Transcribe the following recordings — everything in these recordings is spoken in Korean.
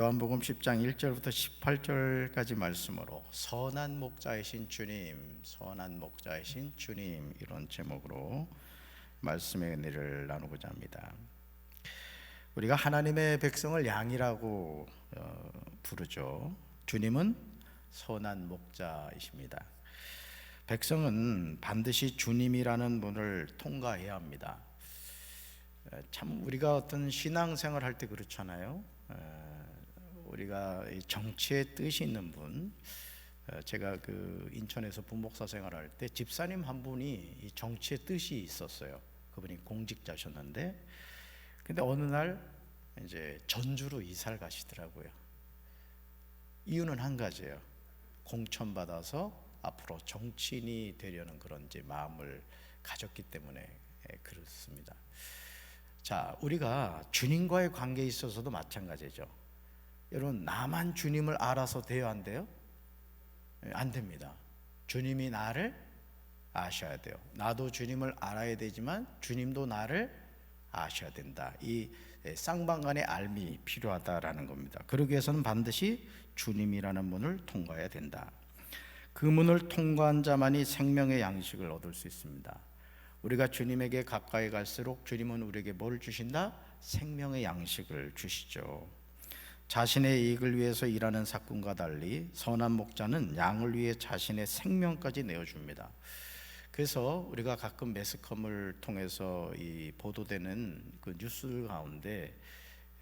요한복음 10장 1절부터 18절까지 말씀으로 선한 목자이신 주님, 선한 목자이신 주님 이런 제목으로 말씀의 은혜를 나누고자 합니다. 우리가 하나님의 백성을 양이라고 어, 부르죠. 주님은 선한 목자이십니다. 백성은 반드시 주님이라는 분을 통과해야 합니다. 에, 참 우리가 어떤 신앙생활 할 때 그렇잖아요. 에, 우리가 이 정치의 뜻이 있는 분, 에, 제가 그 인천에서 부목사 생활할 때 집사님 한 분이 이 정치의 뜻이 있었어요. 그분이 공직자셨는데, 근데 어느 날 이제 전주로 이사를 가시더라고요. 이유는 한 가지예요. 공천 받아서 앞으로 정치인이 되려는 그런 이제 마음을 가졌기 때문에 예, 그렇습니다. 자, 우리가 주님과의 관계에 있어서도 마찬가지죠. 여러분, 나만 주님을 알아서 돼요, 안 돼요? 예, 안 됩니다. 주님이 나를 아셔야 돼요. 나도 주님을 알아야 되지만 주님도 나를 아셔야 된다. 이 예, 쌍방간의 알미 필요하다라는 겁니다. 그러기 위해서는 반드시 주님이라는 문을 통과해야 된다. 그 문을 통과한 자만이 생명의 양식을 얻을 수 있습니다. 우리가 주님에게 가까이 갈수록 주님은 우리에게 뭘 주신다? 생명의 양식을 주시죠. 자신의 이익을 위해서 일하는 사건과 달리 선한 목자는 양을 위해 자신의 생명까지 내어줍니다. 그래서 우리가 가끔 매스컴을 통해서 이 보도되는 그 뉴스 가운데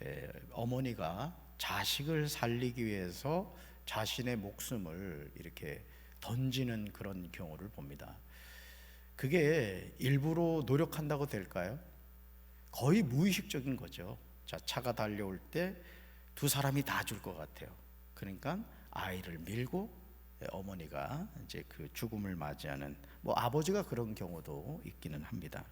에, 어머니가 자식을 살리기 위해서 자신의 목숨을 이렇게 던지는 그런 경우를 봅니다. 그게 일부러 노력한다고 될까요? 거의 무의식적인 거죠. 자, 차가 달려올 때 두 사람이 다 줄 것 같아요. 그러니까 아이를 밀고 어머니가 이제 그 죽음을 맞이하는 뭐 아버지가 그런 경우도 있기는 합니다.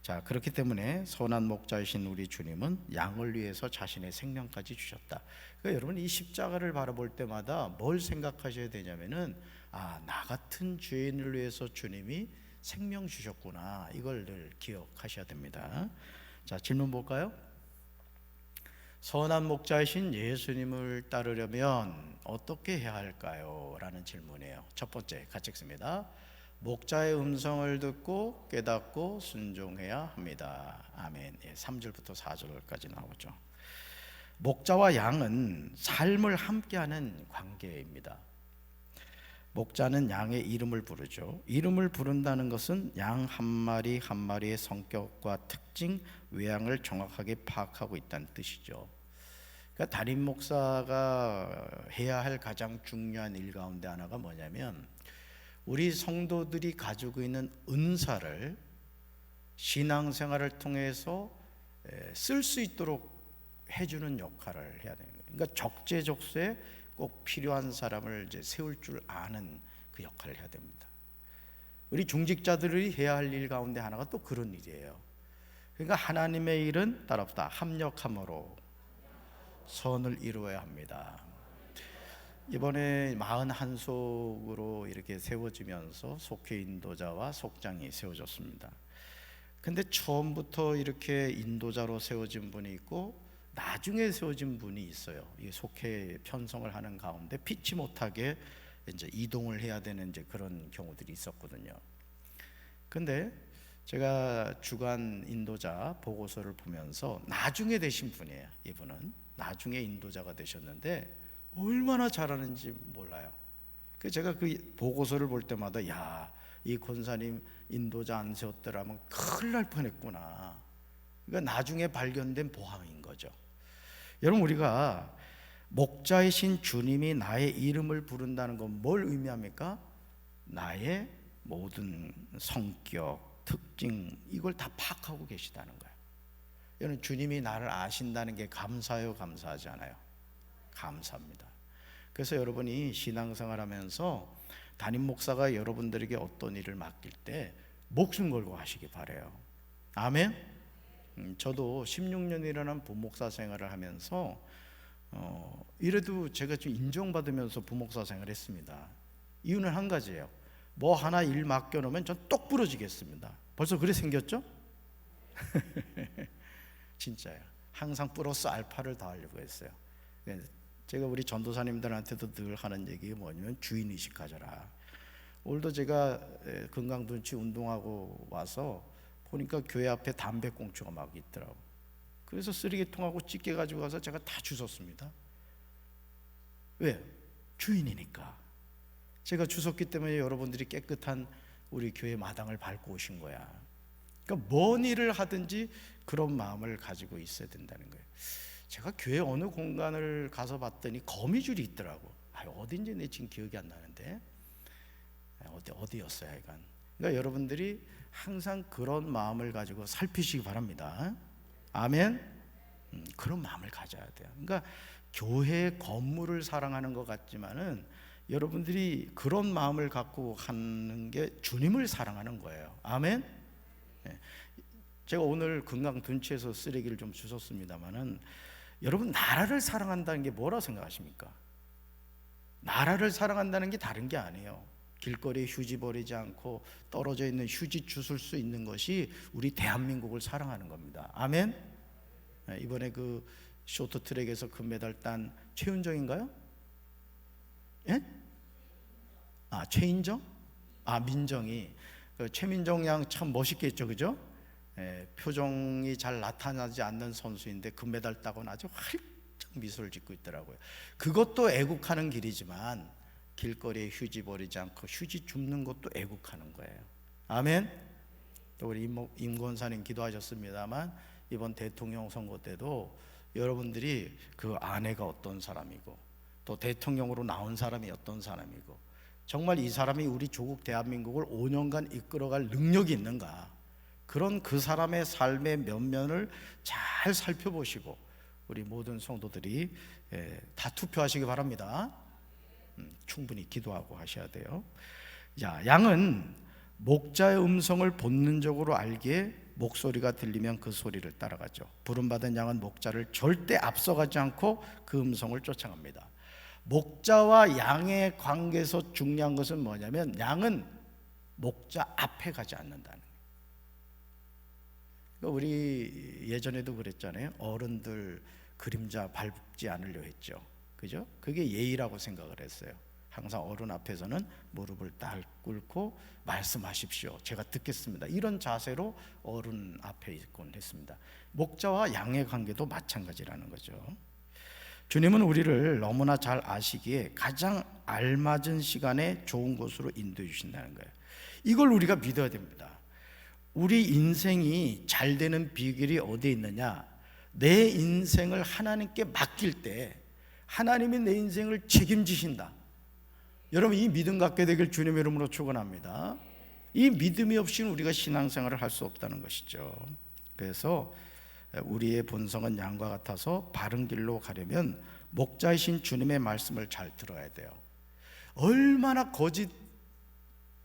자, 그렇기 때문에 선한 목자이신 우리 주님은 양을 위해서 자신의 생명까지 주셨다. 그러니까 여러분 이 십자가를 바라볼 때마다 뭘 생각하셔야 되냐면은 아, 나 같은 죄인을 위해서 주님이 생명 주셨구나. 이걸 늘 기억하셔야 됩니다. 자, 질문 볼까요? 선한 목자이신 예수님을 따르려면 어떻게 해야 할까요? 라는 질문이에요. 첫 번째, 같이 읽습니다. 목자의 음성을 듣고 깨닫고 순종해야 합니다. 아멘. 예, 3절부터 4절까지 나오죠. 목자와 양은 삶을 함께하는 관계입니다. 목자는 양의 이름을 부르죠. 이름을 부른다는 것은 양 한 마리 한 마리의 성격과 특징, 외양을 정확하게 파악하고 있다는 뜻이죠. 그러니까 담임 목사가 해야 할 가장 중요한 일 가운데 하나가 뭐냐면 우리 성도들이 가지고 있는 은사를 신앙생활을 통해서 쓸 수 있도록 해주는 역할을 해야 되는 거예요. 그러니까 적재적소에 꼭 필요한 사람을 이제 세울 줄 아는 그 역할을 해야 됩니다. 우리 중직자들이 해야 할 일 가운데 하나가 또 그런 일이에요. 그러니까 하나님의 일은 따라붙다 합력함으로 선을 이루어야 합니다. 이번에 41속으로 이렇게 세워지면서 속회 인도자와 속장이 세워졌습니다. 근데 처음부터 이렇게 인도자로 세워진 분이 있고 나중에 세워진 분이 있어요. 이 속회 편성을 하는 가운데 피치 못하게 이제 이동을 해야 되는 이제 그런 경우들이 있었거든요. 근데 제가 주간 인도자 보고서를 보면서 나중에 되신 분이에요. 이분은 나중에 인도자가 되셨는데 얼마나 잘하는지 몰라요. 그 제가 그 보고서를 볼 때마다 야, 이 권사님 인도자 안 세웠더라면 큰일 날 뻔했구나. 그러니까 나중에 발견된 보항인 거죠. 여러분 우리가 목자이신 주님이 나의 이름을 부른다는 건 뭘 의미합니까? 나의 모든 성격, 특징 이걸 다 파악하고 계시다는 거예요. 여러분 주님이 나를 아신다는 게 감사해요, 감사하지 않아요? 감사합니다. 그래서 여러분이 신앙생활하면서 담임 목사가 여러분들에게 어떤 일을 맡길 때 목숨 걸고 하시기 바래요. 아멘. 음, 저도 16년이라는 부목사 생활을 하면서 어, 이래도 제가 좀 인정받으면서 부목사 생활했습니다. 이유는 한 가지예요. 뭐 하나 일 맡겨놓으면 전 똑 부러지겠습니다. 벌써 그래 생겼죠? 진짜요. 항상 플러스 알파를 더하려고 했어요. 예, 제가 우리 전도사님들한테도 늘 하는 얘기 뭐냐면 주인 의식 가져라. 오늘도 제가 에, 금강둔치 운동하고 와서 보니까 교회 앞에 담배꽁초가 막 있더라고. 그래서 쓰레기통하고 찌개 가지고 가서 제가 다 주웠습니다. 왜? 주인이니까. 제가 주웠기 때문에 여러분들이 깨끗한 우리 교회 마당을 밟고 오신 거야. 그러니까 뭔 일을 하든지 그런 마음을 가지고 있어야 된다는 거예요. 제가 교회 어느 공간을 가서 봤더니 거미줄이 있더라고. 아, 어딘지 내 지금 기억이 안 나는데 어디 어디였어요, 하여간. 그러니까 여러분들이 항상 그런 마음을 가지고 살피시기 바랍니다. 아멘. 음, 그런 마음을 가져야 돼요. 그러니까 교회 건물을 사랑하는 것 같지만은 여러분들이 그런 마음을 갖고 하는 게 주님을 사랑하는 거예요. 아멘. 예. 제가 오늘 금강 둔치에서 쓰레기를 좀 주웠습니다만은 여러분 나라를 사랑한다는 게 뭐라 생각하십니까? 나라를 사랑한다는 게 다른 게 아니에요. 길거리에 휴지 버리지 않고 떨어져 있는 휴지 주술 수 있는 것이 우리 대한민국을 사랑하는 겁니다. 아멘. 예, 이번에 그 쇼트트랙에서 금메달 딴 최윤정인가요? 예? 아 최인정? 아 민정이 그 최민정 양 참 멋있게 했죠, 그죠? 예, 표정이 잘 나타나지 않는 선수인데 금메달 따고는 아주 활짝 미소를 짓고 있더라고요. 그것도 애국하는 길이지만 길거리에 휴지 버리지 않고 휴지 줍는 것도 애국하는 거예요. 아멘. 또 우리 임모- 임권사님 기도하셨습니다만 이번 대통령 선거 때도 여러분들이 그 아내가 어떤 사람이고 또 대통령으로 나온 사람이 어떤 사람이고 정말 이 사람이 우리 조국 대한민국을 5년간 이끌어갈 능력이 있는가 그런 그 사람의 삶의 면면을 잘 살펴보시고 우리 모든 성도들이 예, 다 투표하시기 바랍니다. 음, 충분히 기도하고 하셔야 돼요. 자, 양은 목자의 음성을 본능적으로 알기에 목소리가 들리면 그 소리를 따라가죠. 부름받은 양은 목자를 절대 앞서가지 않고 그 음성을 쫓아갑니다. 목자와 양의 관계에서 중요한 것은 뭐냐면 양은 목자 앞에 가지 않는다는 거예요. 그러니까 우리 예전에도 그랬잖아요. 어른들 그림자 밟지 않으려 했죠. 그죠? 그게 예의라고 생각을 했어요. 항상 어른 앞에서는 무릎을 딱 꿇고 말씀하십시오. 제가 듣겠습니다. 이런 자세로 어른 앞에 있곤 했습니다. 목자와 양의 관계도 마찬가지라는 거죠. 주님은 우리를 너무나 잘 아시기에 가장 알맞은 시간에 좋은 곳으로 인도해 주신다는 거예요. 이걸 우리가 믿어야 됩니다. 우리 인생이 잘 되는 비결이 어디에 있느냐? 내 인생을 하나님께 맡길 때 하나님이 내 인생을 책임지신다. 여러분 이 믿음 갖게 되길 주님의 이름으로 축원합니다. 이 믿음이 없이는 우리가 신앙생활을 할 수 없다는 것이죠. 그래서 우리의 본성은 양과 같아서 바른 길로 가려면 목자이신 주님의 말씀을 잘 들어야 돼요. 얼마나 거짓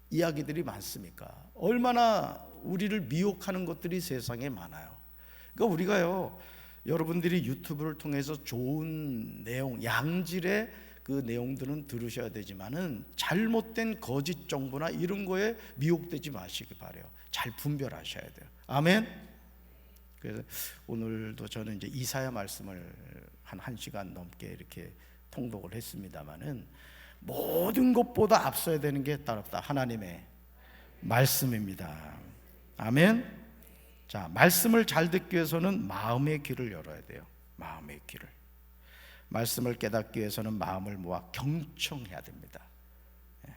이야기들이 많습니까? 얼마나 우리를 미혹하는 것들이 세상에 많아요. 그러니까 우리가요, 여러분들이 유튜브를 통해서 좋은 내용, 양질의 그 내용들은 들으셔야 되지만은 잘못된 거짓 정보나 이런 거에 미혹되지 마시기 바래요. 잘 분별하셔야 돼요. 아멘. 그래서 오늘도 저는 이제 이사야 말씀을 한 1시간 넘게 이렇게 통독을 했습니다마는 모든 것보다 앞서야 되는 게 따롭다. 하나님의 말씀입니다. 아멘. 자, 말씀을 잘 듣기 위해서는 마음의 귀를 열어야 돼요. 마음의 귀를. 말씀을 깨닫기 위해서는 마음을 모아 경청해야 됩니다. 예.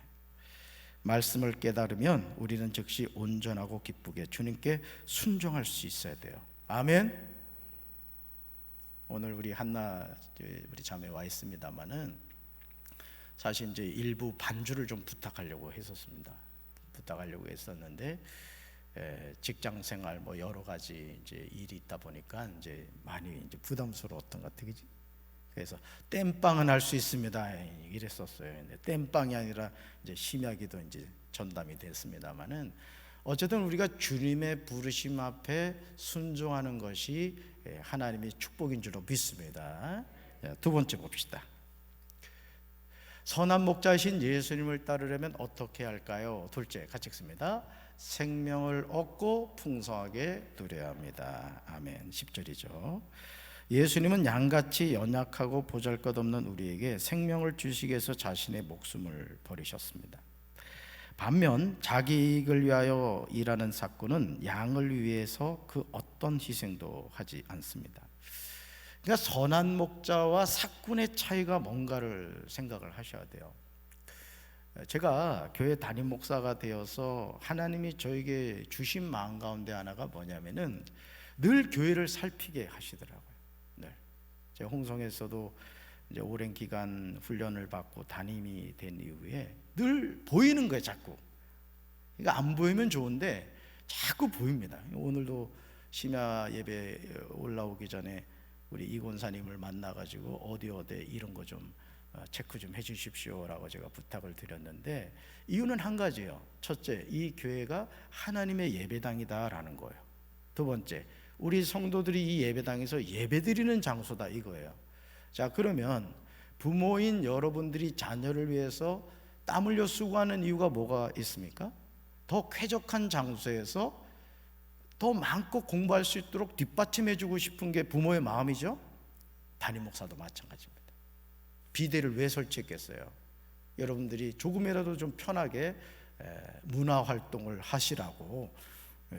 말씀을 깨달으면 우리는 즉시 온전하고 기쁘게 주님께 순종할 수 있어야 돼요. 아멘. 오늘 우리 한나 우리 자매 와 있습니다만은 사실 이제 일부 반주를 좀 부탁하려고 했었습니다. 부탁하려고 했었는데 에, 직장 생활 뭐 여러 가지 이제 일이 있다 보니까 이제 많이 이제 부담스러웠던 것 같아요. 그래서 땜빵은 할 수 있습니다. 이랬었어요. 근데 땜빵이 아니라 이제 심야기도 이제 전담이 됐습니다만은 어쨌든 우리가 주님의 부르심 앞에 순종하는 것이 예, 하나님의 축복인 줄로 믿습니다. 자, 두 번째 봅시다. 선한 목자이신 예수님을 따르려면 어떻게 할까요? 둘째 같이 읽습니다. 생명을 얻고 풍성하게 누려야 합니다. 아멘. 10절이죠. 예수님은 양같이 연약하고 보잘것없는 우리에게 생명을 주시기 위해서 자신의 목숨을 버리셨습니다. 반면 자기 이익을 위하여 일하는 사꾼은 양을 위해서 그 어떤 희생도 하지 않습니다. 그러니까 선한 목자와 사꾼의 차이가 뭔가를 생각을 하셔야 돼요. 제가 교회 담임 목사가 되어서 하나님이 저에게 주신 마음 가운데 하나가 뭐냐면은 늘 교회를 살피게 하시더라고요. 늘. 제가 홍성에서도 이제 오랜 기간 훈련을 받고 담임이 된 이후에 늘 보이는 거예요, 자꾸. 그러니까 안 보이면 좋은데 자꾸 보입니다. 오늘도 심야 예배 올라오기 전에 우리 이곤사님을 만나가지고 어디 어디 이런 거좀 어, 체크 좀 해주십시오라고 제가 부탁을 드렸는데 이유는 한 가지예요. 첫째, 이 교회가 하나님의 예배당이다라는 거예요. 두 번째, 우리 성도들이 이 예배당에서 예배드리는 장소다 이거예요. 자, 그러면 부모인 여러분들이 자녀를 위해서 땀 흘려 수고하는 이유가 뭐가 있습니까? 더 쾌적한 장소에서 더 마음껏 공부할 수 있도록 뒷받침해 주고 싶은 게 부모의 마음이죠. 담임 목사도 마찬가지입니다. 비대를 왜 설치했겠어요? 여러분들이 조금이라도 좀 편하게 문화 활동을 하시라고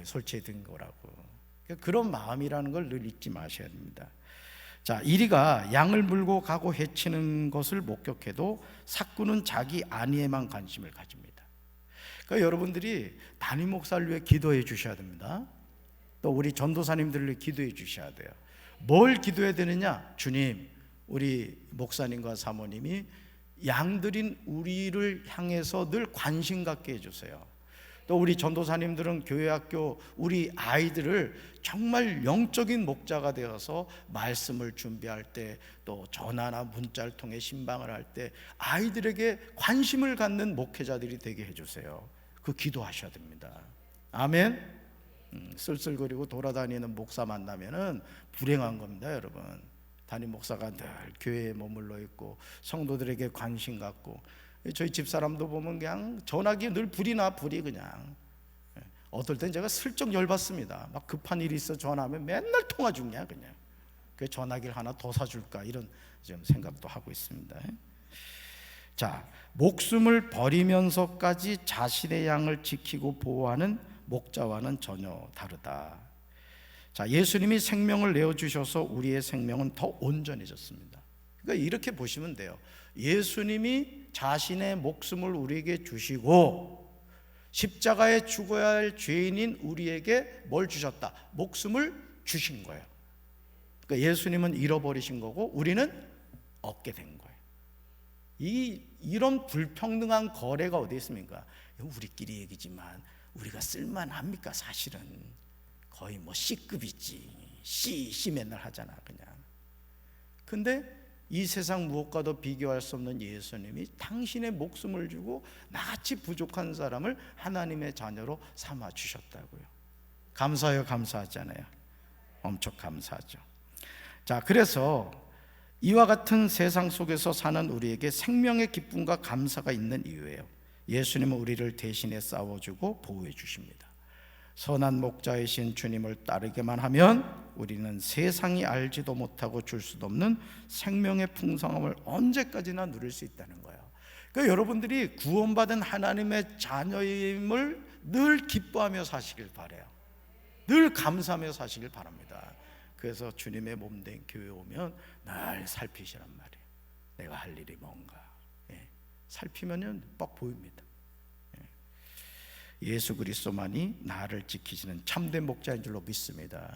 설치해 둔 거라고. 그러니까 그런 마음이라는 걸 늘 잊지 마셔야 됩니다. 자, 이리가 양을 물고 가고 해치는 것을 목격해도 사꾸는 자기 안위에만 관심을 가집니다. 그러니까 여러분들이 담임 목사를 위해 기도해 주셔야 됩니다. 또 우리 전도사님들을 기도해 주셔야 돼요. 뭘 기도해야 되느냐? 주님, 우리 목사님과 사모님이 양들인 우리를 향해서 늘 관심 갖게 해주세요. 또 우리 전도사님들은 교회 학교 우리 아이들을 정말 영적인 목자가 되어서 말씀을 준비할 때 또 전화나 문자를 통해 신방을 할 때 아이들에게 관심을 갖는 목회자들이 되게 해주세요. 그 기도하셔야 됩니다. 아멘. 음, 쓸쓸거리고 돌아다니는 목사 만나면은 불행한 겁니다, 여러분. 담임 목사가 늘 교회에 머물러 있고 성도들에게 관심 갖고 저희 집 사람도 보면 그냥 전화기 늘 불이 나 불이 그냥 예. 어떨 땐 제가 슬쩍 열받습니다. 막 급한 일이 있어 전화하면 맨날 통화 중이야 그냥. 그 전화기를 하나 더 사줄까 이런 좀 생각도 하고 있습니다. 예. 자 목숨을 버리면서까지 자신의 양을 지키고 보호하는 목자와는 전혀 다르다. 자, 예수님이 생명을 내어 주셔서 우리의 생명은 더 온전해졌습니다. 그러니까 이렇게 보시면 돼요. 예수님이 자신의 목숨을 우리에게 주시고 십자가에 죽어야 할 죄인인 우리에게 뭘 주셨다? 목숨을 주신 거예요. 그러니까 예수님은 잃어버리신 거고 우리는 얻게 된 거예요. 이 이런 불평등한 거래가 어디 있습니까? 우리끼리 얘기지만 우리가 쓸만합니까? 사실은 거의 뭐 C급이지. C, C 맨날 하잖아, 그냥. 근데 이 세상 무엇과도 비교할 수 없는 예수님이 당신의 목숨을 주고 나같이 부족한 사람을 하나님의 자녀로 삼아 주셨다고요. 감사해요, 감사하잖아요. 엄청 감사하죠. 자, 그래서 이와 같은 세상 속에서 사는 우리에게 생명의 기쁨과 감사가 있는 이유예요. 예수님은 우리를 대신해 싸워주고 보호해 주십니다. 선한 목자이신 주님을 따르게만 하면 우리는 세상이 알지도 못하고 줄 수도 없는 생명의 풍성함을 언제까지나 누릴 수 있다는 거예요. 그러니까 여러분들이 구원받은 하나님의 자녀임을 늘 기뻐하며 사시길 바래요. 늘 감사하며 사시길 바랍니다. 그래서 주님의 몸 된 교회 오면 날 살피시란 말이에요. 내가 할 일이 뭔가. 예. 살피면은 뻑 보입니다. 예수 그리스도만이 나를 지키시는 참된 목자인 줄로 믿습니다.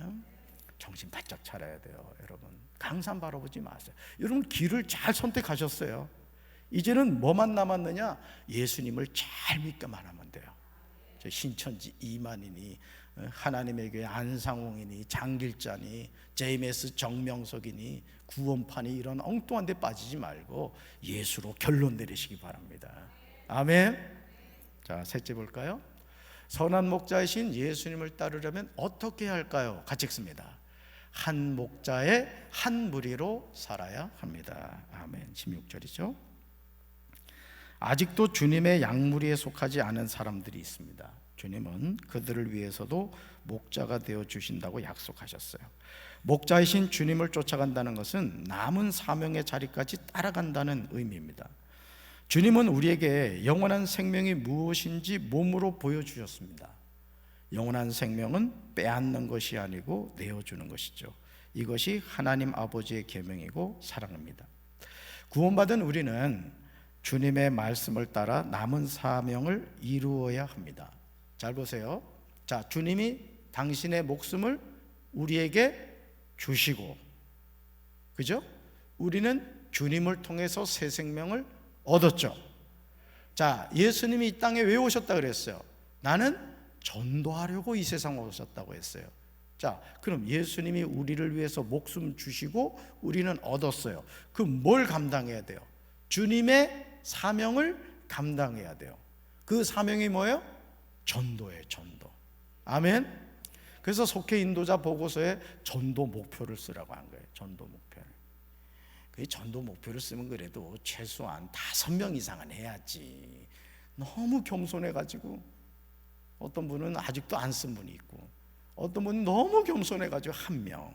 정신 바짝 차려야 돼요, 여러분. 강산 바라보지 마세요. 여러분 길을 잘 선택하셨어요. 이제는 뭐만 남았느냐? 예수님을 잘 믿기만 하면 돼요. 저 신천지 이만이니 어, 하나님의 교회 안상홍이니 장길자니 제이메스 정명석이니 구원판이 이런 엉뚱한 데 빠지지 말고 예수로 결론 내리시기 바랍니다. 아멘. 자, 셋째 볼까요? 선한 목자이신 예수님을 따르려면 어떻게 할까요? 같이 읽습니다. 한 목자의 한 무리로 살아야 합니다. 아멘. 16절이죠. 아직도 주님의 양무리에 속하지 않은 사람들이 있습니다. 주님은 그들을 위해서도 목자가 되어 주신다고 약속하셨어요. 목자이신 주님을 쫓아간다는 것은 남은 사명의 자리까지 따라간다는 의미입니다. 주님은 우리에게 영원한 생명이 무엇인지 몸으로 보여주셨습니다. 영원한 생명은 빼앗는 것이 아니고 내어주는 것이죠. 이것이 하나님 아버지의 계명이고 사랑입니다. 구원받은 우리는 주님의 말씀을 따라 남은 사명을 이루어야 합니다. 잘 보세요. 자, 주님이 당신의 목숨을 우리에게 주시고, 그죠? 우리는 주님을 통해서 새 생명을 얻었죠. 자, 예수님이 이 땅에 왜 오셨다 그랬어요? 나는 전도하려고 이 세상 오셨다고 했어요. 자, 그럼 예수님이 우리를 위해서 목숨 주시고 우리는 얻었어요. 그뭘 감당해야 돼요? 주님의 사명을 감당해야 돼요. 그 사명이 뭐예요? 전도예요, 전도. 아멘. 그래서 속해 인도자 보고서에 전도 목표를 쓰라고 한 거예요. 전도 목표를. 그 전도 목표를 쓰면 그래도 최소한 다섯 명 이상은 해야지. 너무 겸손해 가지고 어떤 분은 아직도 안 쓴 분이 있고 어떤 분은 너무 겸손해 가지고 한 명.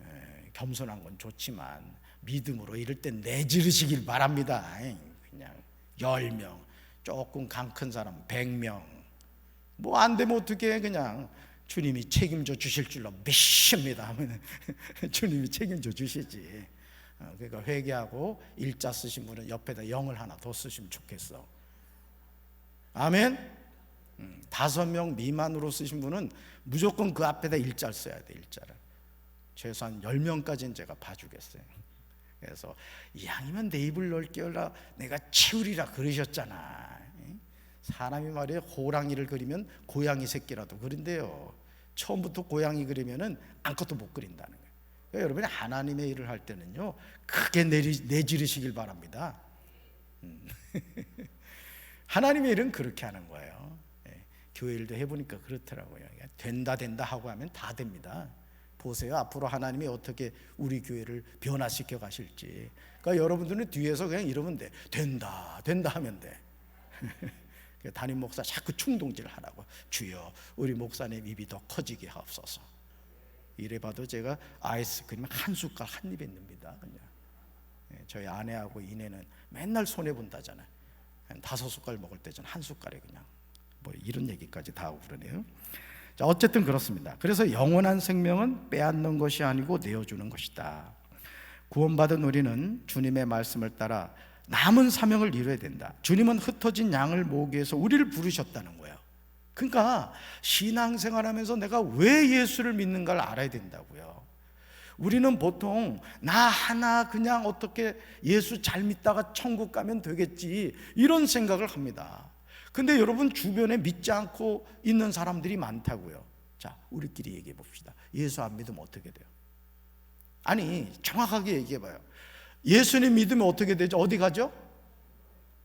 에, 겸손한 건 좋지만 믿음으로 이럴 땐 내지르시길 바랍니다. 그냥 열 명, 조금 강 큰 사람 백 명. 뭐 안 되면 어떻게 그냥 주님이 책임져 주실 줄로 믿습니다 하면 주님이 책임져 주시지. 어, 그러니까 회개하고 일자 쓰신 분은 옆에다 영을 하나 더 쓰시면 좋겠어. 아멘. 음, 다섯 명 미만으로 쓰신 분은 무조건 그 앞에다 일자를 써야 돼 일자를. 최소한 열 명까지는 제가 봐주겠어요. 그래서 이왕이면 내 입을 넓게 열라 내가 치우리라 그러셨잖아. 사람이 말이에요 호랑이를 그리면 고양이 새끼라도 그린대요. 처음부터 고양이 그리면은 아무것도 못 그린다는 거예요. 그러니까 여러분이 하나님의 일을 할 때는요 크게 내리, 내지르시길 바랍니다. 음. 하나님의 일은 그렇게 하는 거예요. 예, 교회 일도 해보니까 그렇더라고요. 된다 된다 하고 하면 다 됩니다. 보세요. 앞으로 하나님이 어떻게 우리 교회를 변화시켜 가실지. 그러니까 여러분들은 뒤에서 그냥 이러면 돼. 된다, 된다 하면 돼. 담임 목사 자꾸 충동질 하라고. 주여, 우리 목사님 입이 더 커지게 하옵소서. 이래 봐도 제가 아이스크림 한 숟갈 한 입에 넣습니다. 그냥. 예, 저희 아내하고 이내는 맨날 손해 본다잖아요. 한 다섯 숟갈 먹을 때전한 숟갈에 그냥 뭐 이런 얘기까지 다 하고 그러네요. 자, 어쨌든 그렇습니다. 그래서 영원한 생명은 빼앗는 것이 아니고 내어주는 것이다. 구원받은 우리는 주님의 말씀을 따라 남은 사명을 이루어야 된다. 주님은 흩어진 양을 모으기 위해서 우리를 부르셨다는 거예요. 그러니까 신앙생활 하면서 내가 왜 예수를 믿는가를 알아야 된다고요. 우리는 보통 나 하나 그냥 어떻게 예수 잘 믿다가 천국 가면 되겠지 이런 생각을 합니다. 근데 여러분 주변에 믿지 않고 있는 사람들이 많다고요. 자, 우리끼리 얘기해 봅시다. 예수 안 믿으면 어떻게 돼요? 아니, 정확하게 얘기해 봐요. 예수님 믿으면 어떻게 되죠? 어디 가죠?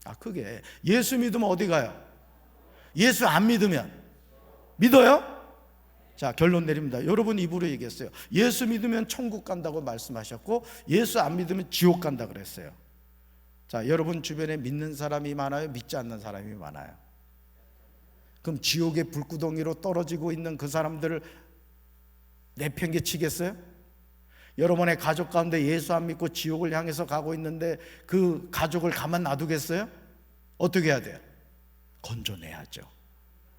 아, 그게 예수 믿으면 어디 가요? 예수 안 믿으면 믿어요? 자, 결론 내립니다. 여러분 입으로 얘기했어요. 예수 믿으면 천국 간다고 말씀하셨고 예수 안 믿으면 지옥 간다 그랬어요. 자, 여러분 주변에 믿는 사람이 많아요? 믿지 않는 사람이 많아요? 그럼 지옥의 불구덩이로 떨어지고 있는 그 사람들을 내팽개치겠어요? 여러분의 가족 가운데 예수 안 믿고 지옥을 향해서 가고 있는데 그 가족을 가만 놔두겠어요? 어떻게 해야 돼요? 건져내야죠.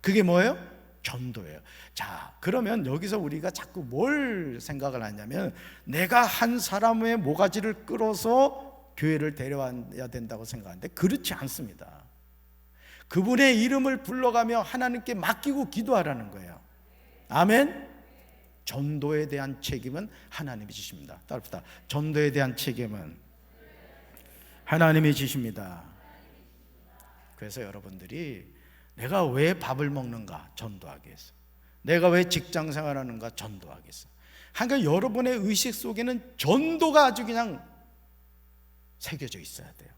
그게 뭐예요? 전도예요. 자, 그러면 여기서 우리가 자꾸 뭘 생각을 하냐면 내가 한 사람의 모가지를 끌어서 교회를 데려와야 된다고 생각하는데 그렇지 않습니다. 그분의 이름을 불러가며 하나님께 맡기고 기도하라는 거예요. 아멘. 전도에 대한 책임은 하나님이 지십니다. 따릅시다. 전도에 대한 책임은 하나님이 지십니다. 그래서 여러분들이 내가 왜 밥을 먹는가 전도하기 위해서 내가 왜 직장 생활하는가 전도하기 위해서 그러니까 여러분의 의식 속에는 전도가 아주 그냥 새겨져 있어야 돼요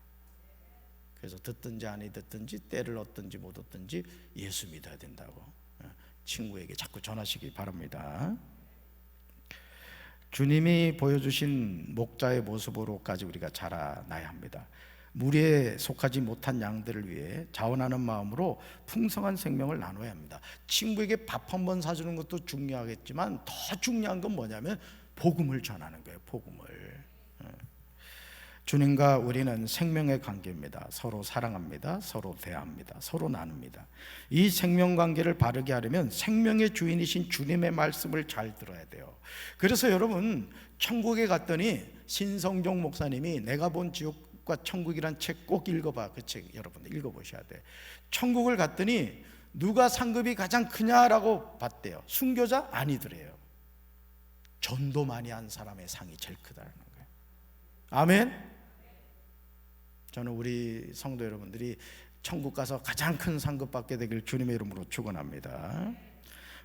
그래서 듣든지 아니 듣든지 때를 얻든지 못 얻든지 예수 믿어야 된다고 어, 친구에게 자꾸 전하시기 바랍니다 주님이 보여주신 목자의 모습으로까지 우리가 자라나야 합니다 무리에 속하지 못한 양들을 위해 자원하는 마음으로 풍성한 생명을 나눠야 합니다. 친구에게 밥 한 번 사주는 것도 중요하겠지만 더 중요한 건 뭐냐면 복음을 전하는 거예요. 복음을. 예. 주님과 우리는 생명의 관계입니다. 서로 사랑합니다. 서로 대합니다. 서로 나눕니다. 이 생명 관계를 바르게 하려면 생명의 주인이신 주님의 말씀을 잘 들어야 돼요. 그래서 여러분 천국에 갔더니 신성종 목사님이 내가 본 지옥과 천국이란 책 꼭 읽어봐. 그 책 여러분들 읽어보셔야 돼. 천국을 갔더니 누가 상급이 가장 크냐라고 봤대요. 순교자 아니더래요. 전도 많이 한 사람의 상이 제일 크다는 거예요. 아멘. 저는 우리 성도 여러분들이 천국 가서 가장 큰 상급 받게 되길 주님의 이름으로 축원합니다.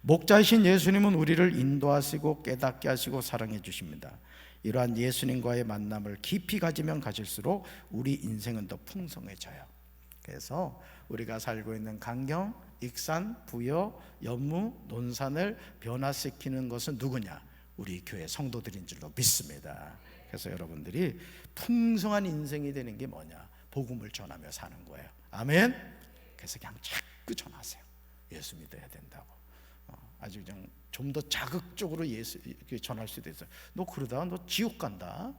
목자이신 예수님은 우리를 인도하시고 깨닫게 하시고 사랑해 주십니다. 이러한 예수님과의 만남을 깊이 가지면 가질수록 우리 인생은 더 풍성해져요. 그래서 우리가 살고 있는 강경, 익산, 부여, 연무, 논산을 변화시키는 것은 누구냐? 우리 교회 성도들인 줄로 믿습니다. 그래서 여러분들이 풍성한 인생이 되는 게 뭐냐? 복음을 전하며 사는 거예요. 아멘. 그래서 그냥 자꾸 전하세요. 예수 믿어야 된다고. 어, 아주 그냥 좀 더 자극적으로 예수 전할 수도 있어요. 너 그러다가 너 지옥 간다.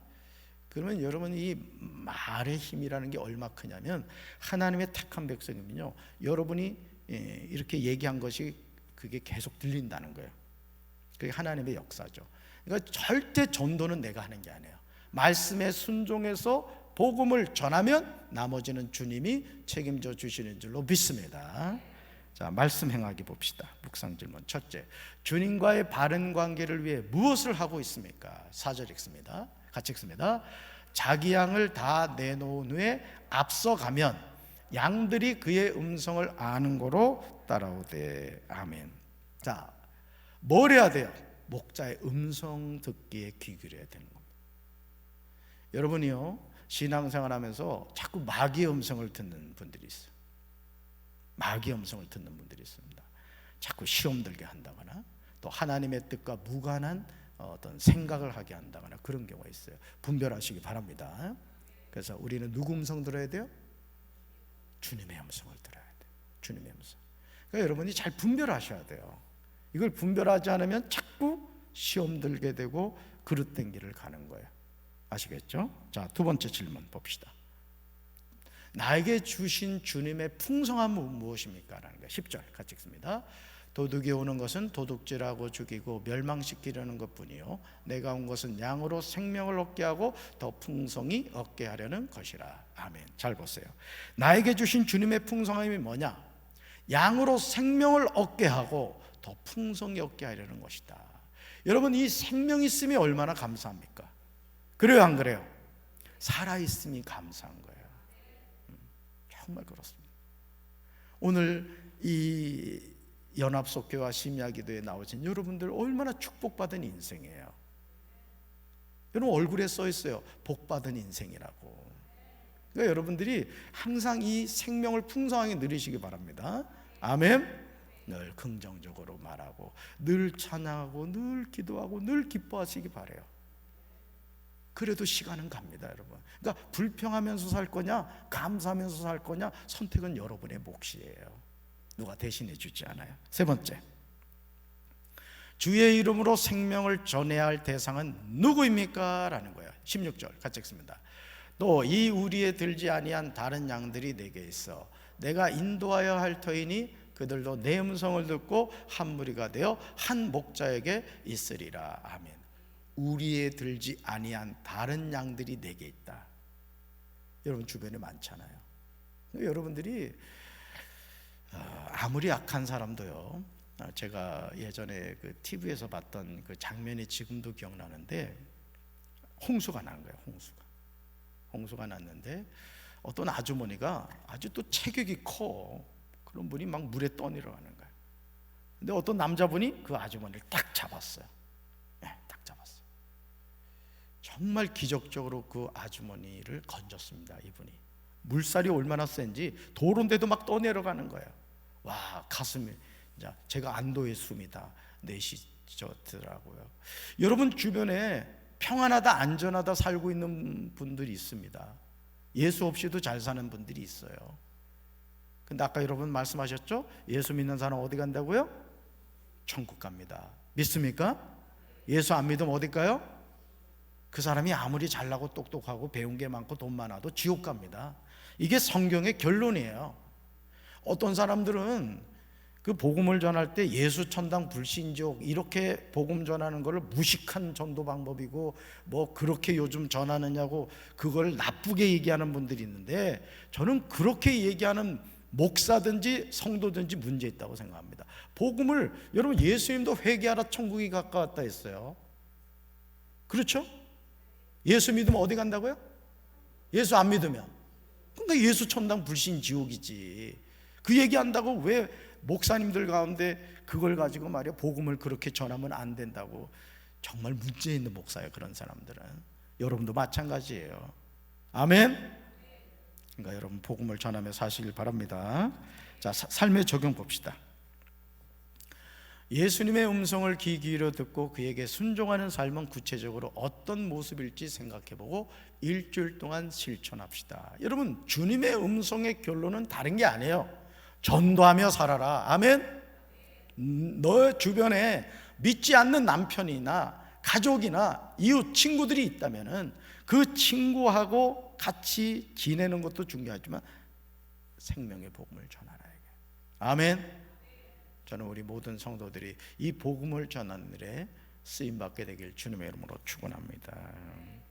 그러면 여러분 이 말의 힘이라는 게 얼마 크냐면 하나님의 택한 백성이면요. 여러분이 예, 이렇게 얘기한 것이 그게 계속 들린다는 거예요. 그게 하나님의 역사죠. 그러니까 절대 전도는 내가 하는 게 아니에요. 말씀에 순종해서 복음을 전하면 나머지는 주님이 책임져 주시는 줄로 믿습니다. 자, 말씀 행하기 봅시다. 묵상 질문. 첫째, 주님과의 바른 관계를 위해 무엇을 하고 있습니까? 4절 읽습니다. 같이 읽습니다. 자기 양을 다 내놓은 후에 앞서가면 양들이 그의 음성을 아는 거로 따라오되 아멘. 자, 뭘 해야 돼요? 목자의 음성 듣기에 귀 기울여야 되는. 여러분이요 신앙생활 하면서 자꾸 마귀의 음성을 듣는 분들이 있어요. 마귀의 음성을 듣는 분들이 있습니다. 자꾸 시험 들게 한다거나 또 하나님의 뜻과 무관한 어떤 생각을 하게 한다거나 그런 경우가 있어요. 분별하시기 바랍니다. 그래서 우리는 누구 음성 들어야 돼요? 주님의 음성을 들어야 돼요. 주님의 음성. 그러니까 여러분이 잘 분별하셔야 돼요. 이걸 분별하지 않으면 자꾸 시험 들게 되고 그릇된 길을 가는 거예요. 아시겠죠? 자, 두 번째 질문 봅시다. 나에게 주신 주님의 풍성함은 무엇입니까? 라는 거예요. 10절 같이 읽습니다. 도둑이 오는 것은 도둑질하고 죽이고 멸망시키려는 것뿐이요 내가 온 것은 양으로 생명을 얻게 하고 더 풍성히 얻게 하려는 것이라. 아멘. 잘 보세요. 나에게 주신 주님의 풍성함이 뭐냐? 양으로 생명을 얻게 하고 더 풍성히 얻게 하려는 것이다. 여러분 이 생명 있음이 얼마나 감사합니까? 그래요 안 그래요? 살아 있음이 감사한 거예요. 음, 정말 그렇습니다. 오늘 이 연합속교와 심야기도에 나오신 여러분들 얼마나 축복받은 인생이에요. 여러분 얼굴에 써 있어요. 복받은 인생이라고. 그러니까 여러분들이 항상 이 생명을 풍성하게 누리시기 바랍니다. 아멘. 늘 긍정적으로 말하고 늘 찬양하고 늘 기도하고 늘 기뻐하시기 바래요. 그래도 시간은 갑니다, 여러분. 그러니까 불평하면서 살 거냐, 감사하면서 살 거냐, 선택은 여러분의 몫이에요. 누가 대신해 주지 않아요. 세 번째. 주의 이름으로 생명을 전해야 할 대상은 누구입니까? 라는 거예요. 16절 같이 읽습니다. 또 이 우리에 들지 아니한 다른 양들이 내게 있어 내가 인도하여 할 터이니 그들도 내 음성을 듣고 한 무리가 되어 한 목자에게 있으리라. 아멘. 우리에 들지 아니한 다른 양들이 내게 있다. 여러분 주변에 많잖아요. 여러분들이 어, 아무리 악한 사람도요. 어, 제가 예전에 그 TV에서 봤던 그 장면이 지금도 기억나는데 홍수가 난 거예요. 홍수가 홍수가 났는데 어떤 아주머니가 아주 또 체격이 커 그런 분이 막 물에 떠내려가는 거예요. 근데 어떤 남자분이 그 아주머니를 딱 잡았어요. 정말 기적적으로 그 아주머니를 건졌습니다. 이분이 물살이 얼마나 센지 도로인데도 막 떠내려가는 거예요. 와 가슴이 이제 제가 안도의 숨이 다 내쉬더라고요. 여러분 주변에 평안하다 안전하다 살고 있는 분들이 있습니다. 예수 없이도 잘 사는 분들이 있어요. 근데 아까 여러분 말씀하셨죠? 예수 믿는 사람 어디 간다고요? 천국 갑니다. 믿습니까? 예수 안 믿으면 어디 가요? 그 사람이 아무리 잘나고 똑똑하고 배운 게 많고 돈 많아도 지옥 갑니다. 이게 성경의 결론이에요. 어떤 사람들은 그 복음을 전할 때 예수 천당 불신족 이렇게 복음 전하는 것을 무식한 전도 방법이고 뭐 그렇게 요즘 전하느냐고 그걸 나쁘게 얘기하는 분들이 있는데 저는 그렇게 얘기하는 목사든지 성도든지 문제 있다고 생각합니다. 복음을 여러분 예수님도 회개하라 천국이 가까웠다 했어요. 그렇죠? 예수 믿으면 어디 간다고요? 예수 안 믿으면. 그러니까 예수 천당 불신 지옥이지. 그 얘기한다고 왜 목사님들 가운데 그걸 가지고 말이야? 복음을 그렇게 전하면 안 된다고. 정말 문제 있는 목사예요 그런 사람들은. 여러분도 마찬가지예요. 아멘? 그러니까 여러분 복음을 전하며 사시길 바랍니다. 자 사- 삶의 적용 봅시다 예수님의 음성을 귀 기울여 듣고 그에게 순종하는 삶은 구체적으로 어떤 모습일지 생각해보고 일주일 동안 실천합시다. 여러분 주님의 음성의 결론은 다른 게 아니에요. 전도하며 살아라. 아멘. 음, 너 주변에 믿지 않는 남편이나 가족이나 이웃 친구들이 있다면은 그 친구하고 같이 지내는 것도 중요하지만 생명의 복음을 전하라. 아멘. 저는 우리 모든 성도들이 이 복음을 전하는 일에 쓰임 받게 되길 주님의 이름으로 축원합니다.